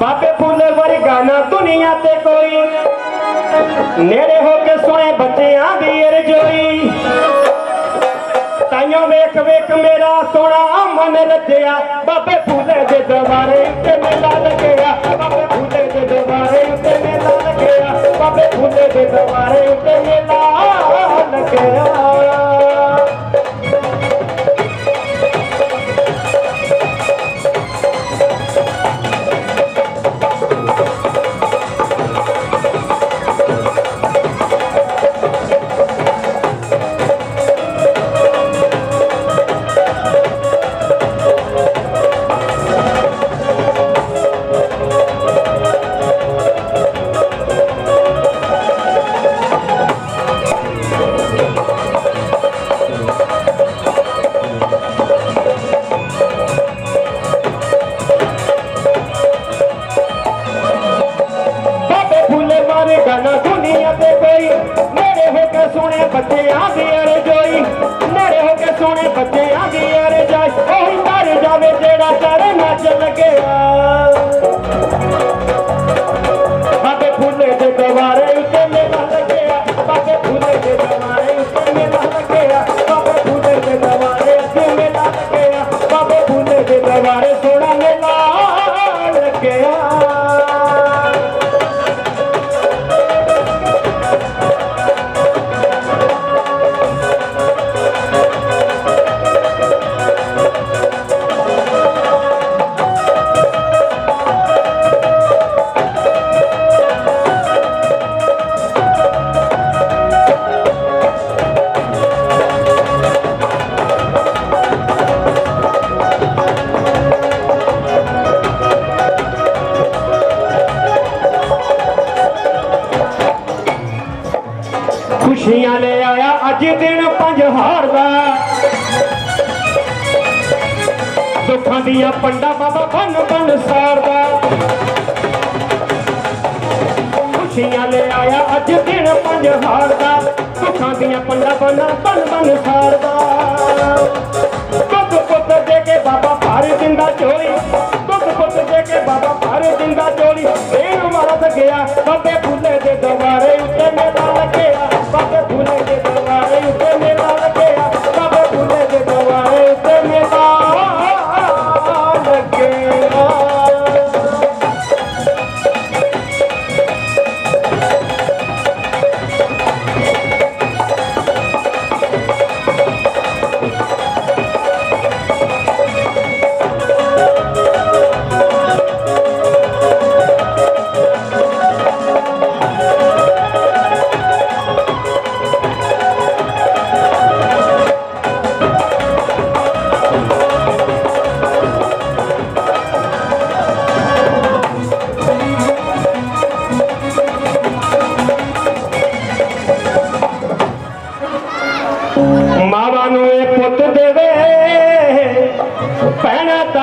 ਬਾਬੇ ਫੁੱਲੇ ਵਰਗਾ ਦੁਨੀਆ ਤੇ ਕੋਈ। ਨੇੜੇ ਹੋ ਕੇ ਸੁਣੇ ਬੱਚਿਆਂ ਦੀ ਅਰਜ਼ੋਈ। ਤਾਈਆਂ ਵੇਖ ਵੇਖ ਮੇਰਾ ਸੋਹਣਾ ਮਨ ਰੱਜਿਆ। ਬਾਬੇ ਫੁੱਲੇ ਦੇ ਦਵਾਰੇ ਉੱਤੇ ਮੇਲਾ ਲੱਗਿਆ ਬਾਬੇ ਸੋਹਣੇ ਬੱਚਿਆਂ ਦੀ ਅਰਜ਼ੋਈ। ਨੇੜੇ ਹੋ ਕੇ ਸੋਹਣੇ ਬੱਚਿਆਂ ਦੀ ਅਰਜ਼ਾਈ। ਉਹੀ ਮਰ ਜਾਵੇ ਜਿਹੜਾ ਖੁਸ਼ੀਆਂ ਲੈ ਆਇਆ, ਅੱਜ ਦਿਨ ਪੰਜ ਹਾਰ ਦਾ। ਦੁੱਖਾਂ ਦੀਆਂ ਪੰਡਾ ਬਾਬਾ ਬਨ ਬਨ ਸਾਰਦਾ। ਖੁਸ਼ੀਆਂ ਲੈ ਆਇਆ, ਅੱਜ ਦਿਨ ਪੰਜ ਦਾ। ਦੁੱਖਾਂ ਦੀਆਂ ਪੰਡਾ ਬਨ ਬਨ ਬਨ ਸਾਰਦਾ। ਦੁੱਧ ਪੁੱਤ ਦੇ ਕੇ ਬਾਬਾ ਭਰ ਦਿੰਦਾ ਝੋਲੀ ਦੁੱਧ ਪੁੱਤ ਦੇ ਕੇ ਬਾਬਾ ਭਰ ਦਿੰਦਾ ਝੋਲੀ ਦੇਣ ਵਾਲਾ ਗਿਆ, ਬਾਬੇ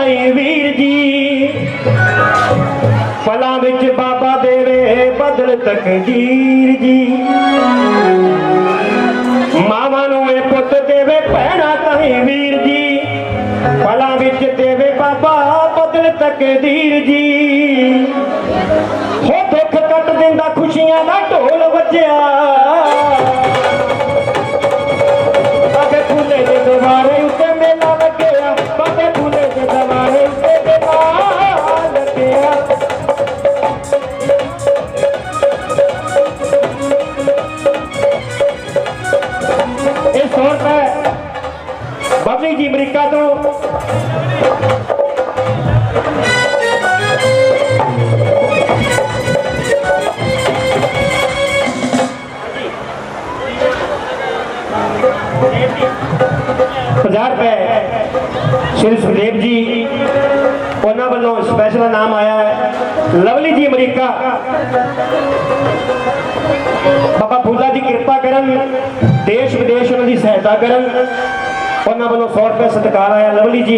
ਭੈਣਾ ਵੀਰ ਜੀ। ਫਲਾਂ ਵਿੱਚ ਬਾਬਾ ਦੇਵੇ ਬਦਲ ਤਕਦੀਰ ਜੀ। ਮਾਵਾਂ ਨੂੰ ਇਹ ਪੁੱਤ ਦੇਵੇ, ਭੈਣਾ ਤਾਈ ਵੀਰ ਜੀ। ਫਲਾਂ ਵਿੱਚ ਦੇਵੇ ਬਾਬਾ ਬਦਲ ਤਕਦੀਰ ਜੀ। ਹੋ ਦੁੱਖ ਕੱਟ ਦਿੰਦਾ, ਖੁਸ਼ੀਆਂ ਦਾ ਢੋਲ ਵੱਜਿਆ। ਜੀ ਅਮਰੀਕਾ ਤੋਂ ਪੰਜਾਹ ਰੁਪਏ ਸ਼੍ਰੀ ਸੁਖਦੇਵ ਜੀ ਉਹਨਾਂ ਵੱਲੋਂ ਸਪੈਸ਼ਲ ਨਾਮ ਆਇਆ ਹੈ ਲਵਲੀ ਜੀ ਅਮਰੀਕਾ ਬਾਬਾ ਫੂਲਾ ਦੀ ਕਿਰਪਾ ਕਰਨ ਦੇਸ਼ ਵਿਦੇਸ਼ ਉਹਨਾਂ ਦੀ ਸਹਾਇਤਾ ਕਰਨ ਉਹਨਾਂ ਵੱਲੋਂ 100 ਰੁਪਏ ਸਤਿਕਾਰ ਆਇਆ। ਲਵਲੀ ਜੀ,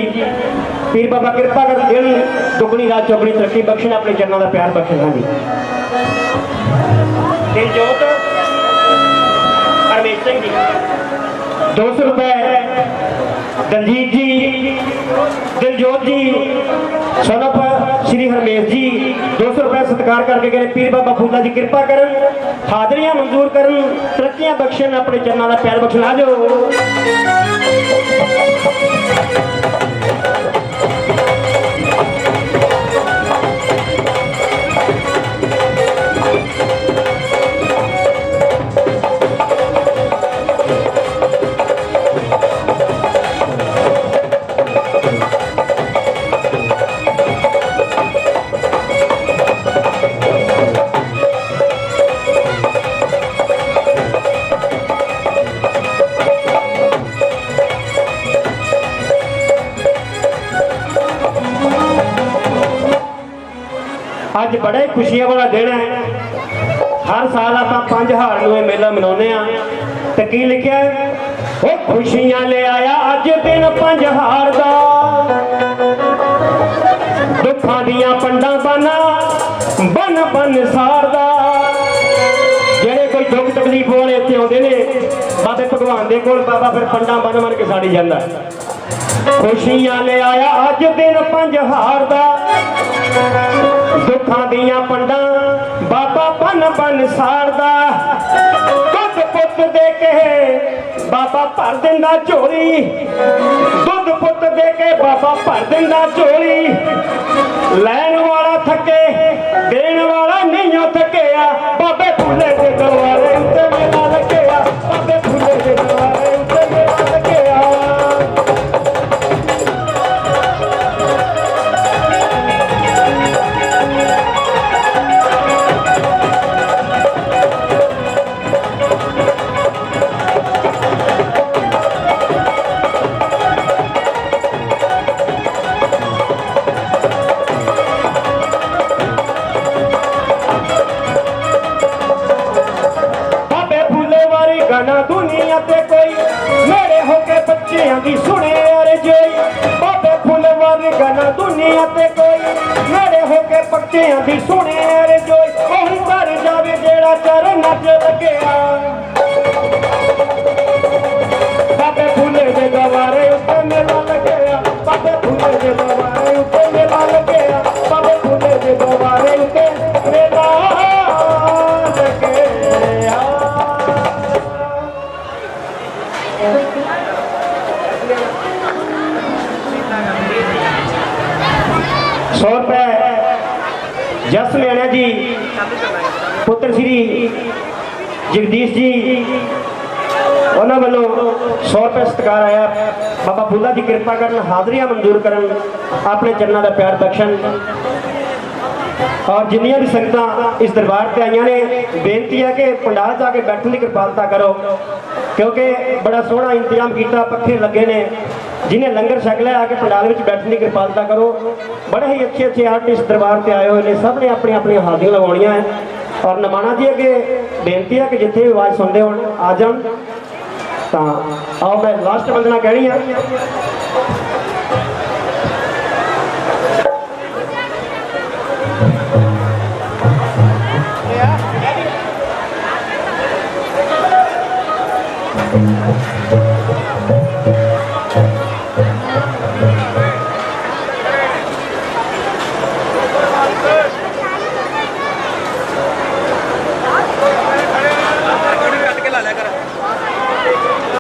ਪੀਰ ਬਾਬਾ ਕਿਰਪਾ ਕਰਨ ਦਿਨ ਦੁਗਣੀ ਰਾਤ ਚੌਗਣੀ ਤਰੱਕੀ ਬਖਸ਼ਣ, ਆਪਣੇ ਚਰਨਾਂ ਦਾ ਪਿਆਰ ਬਖਸ਼ਣ। ਹਾਂਜੀ। ਦਿਲਜੋਤ ਹਰਮੇਸ਼ ਸਿੰਘ ਜੀ। 200 ਰੁਪਏ। ਦਲਜੀਤ ਜੀ, ਦਿਲਜੋਤ ਜੀ, ਸਨਪ, ਸ਼੍ਰੀ ਹਰਮੇਸ਼ ਜੀ 200 ਰੁਪਏ ਸਤਿਕਾਰ ਕਰਕੇ ਗਏ ਪੀਰ ਬਾਬਾ ਫੂਲਾ ਜੀ, ਕਿਰਪਾ ਕਰਨ, ਹਾਜ਼ਰੀਆਂ ਮਨਜ਼ੂਰ ਕਰਨ, ਤਰੱਕੀਆਂ ਬਖਸ਼ਣ, ਆਪਣੇ ਚਰਨਾਂ ਦਾ ਪਿਆਰ ਬਖਸ਼ਣ। ਆ Thank you. ਬੜਾ ਹੀ ਖੁਸ਼ੀਆਂ ਵਾਲਾ ਦਿਨ ਹੈ। ਹਰ ਸਾਲ ਆਪਾਂ ਪੰਜ ਹਾੜ ਨੂੰ ਇਹ ਮੇਲਾ ਮਨਾਉਂਦੇ ਆ ਤੇ ਕੀ ਲਿਖਿਆ ਉਹ ਖੁਸ਼ੀਆਂ ਲੈ ਆਇਆ ਅੱਜ ਦਿਨ ਪੰਜ ਹਾੜ ਦਾ। ਦੁੱਖਾਂ ਦੀਆਂ ਪੰਡਾਂ ਬਨਾ, ਬਨ ਬਨ ਸਾਰਦਾ ਜਿਹੜੇ ਕੋਈ ਦੁੱਖ ਤਕਲੀਫ ਵਾਲੇ ਇੱਥੇ ਆਉਂਦੇ ਨੇ ਬਾਬੇ ਭਗਵਾਨ ਦੇ ਕੋਲ ਬਾਬਾ ਫਿਰ ਪੰਡਾਂ ਬਨ ਬਨ ਕੇ ਸਾੜੀ ਜਾਂਦਾ। ਖੁਸ਼ੀਆਂ ਲੈ ਆਇਆ ਅੱਜ ਦਿਨ ਪੰਜ ਹਾਰ ਦਾ। ਦੁੱਖਾਂ ਦੀਆਂ ਪੰਡਾਂ ਬਾਬਾ ਬਨ ਬਨ ਸਾੜਦਾ ਦੁੱਧ ਪੁੱਤ ਦੇ ਕੇ ਬਾਬਾ ਭਰ ਦਿੰਦਾ ਝੋਲੀ। ਦੁੱਧ ਪੁੱਤ ਦੇ ਕੇ ਬਾਬਾ ਭਰ ਦਿੰਦਾ ਝੋਲੀ। ਲੈਣ ਵਾਲਾ ਥੱਕੇ, ਦੇਣ ਵਾਲਾ ਨਹੀਂ ਓ ਥੱਕਿਆ। ਬਾਬੇ ਫੁੱਲੇ ਦੇ ਦਰਵਾਜ਼ੇ ਦੁਨੀਆ ਤੇ ਕੋਈ ਮੇਰੇ ਹੋ ਕੇ ਬੱਚਿਆਂ ਦੀ ਸੁਣੇ ਅਰ ਉਹੀ ਕਰ ਜਾਵੇ ਜਿਹੜਾ ਚਰ ਨੱਚ ਲੱਗਿਆ। ਜਸ ਜੀ। ਪੁੱਤਰ ਸ੍ਰੀ ਜਗਦੀਸ਼ ਜੀ, ਉਹਨਾਂ ਵੱਲੋਂ 100 ਰੁਪਏ ਸਤਿਕਾਰ ਆਇਆ। ਬਾਬਾ ਫੁੱਲਾ ਦੀ ਕਿਰਪਾ ਕਰਨ, ਹਾਜ਼ਰੀਆਂ ਮਨਜ਼ੂਰ ਕਰਨ, ਆਪਣੇ ਚਰਨਾਂ ਦਾ ਪਿਆਰ ਬਖਸ਼ਣ। ਔਰ ਜਿੰਨੀਆਂ ਵੀ ਸੰਗਤਾਂ ਇਸ ਦਰਬਾਰ ਤੇ ਆਈਆਂ ਨੇ, ਬੇਨਤੀ ਹੈ ਕਿ ਪੰਡਾਲ ਜਾ ਕੇ ਬੈਠਣ ਦੀ ਕਿਰਪਾਲਤਾ ਕਰੋ। ਕਿਉਂਕਿ ਬੜਾ ਸੋਹਣਾ ਇੰਤਜ਼ਾਮ ਕੀਤਾ, ਪੱਖੇ ਲੱਗੇ ਨੇ। ਜਿਹਨੇ ਲੰਗਰ ਛਕ ਲਿਆ, ਆ ਕੇ ਪੰਡਾਲ ਵਿੱਚ ਬੈਠਣ ਦੀ ਕਿਰਪਾਲਤਾ ਕਰੋ। ਬੜੇ ਹੀ ਅੱਛੇ ਅੱਛੇ ਆਰਟਿਸਟ ਦਰਬਾਰ ਤੇ ਆਏ ਹੋਏ ਨੇ, ਸਭ ਨੇ ਆਪਣੀ ਆਪਣੀ ਹਾਜ਼ਰੀ ਲਗਾਉਣੀਆਂ ਹੈ। ਔਰ ਨਮਾਣਾ ਜੀ ਅੱਗੇ ਬੇਨਤੀ ਹੈ ਕਿ ਜਿੱਥੇ ਵੀ ਆਵਾਜ਼ ਸੁਣਦੇ ਹੋਣ, ਆ ਜਾਣ। ਤਾਂ ਆਓ, ਮੈਂ ਲਾਸਟ ਬੰਦਨਾ ਕਹਿਣੀ ਆ।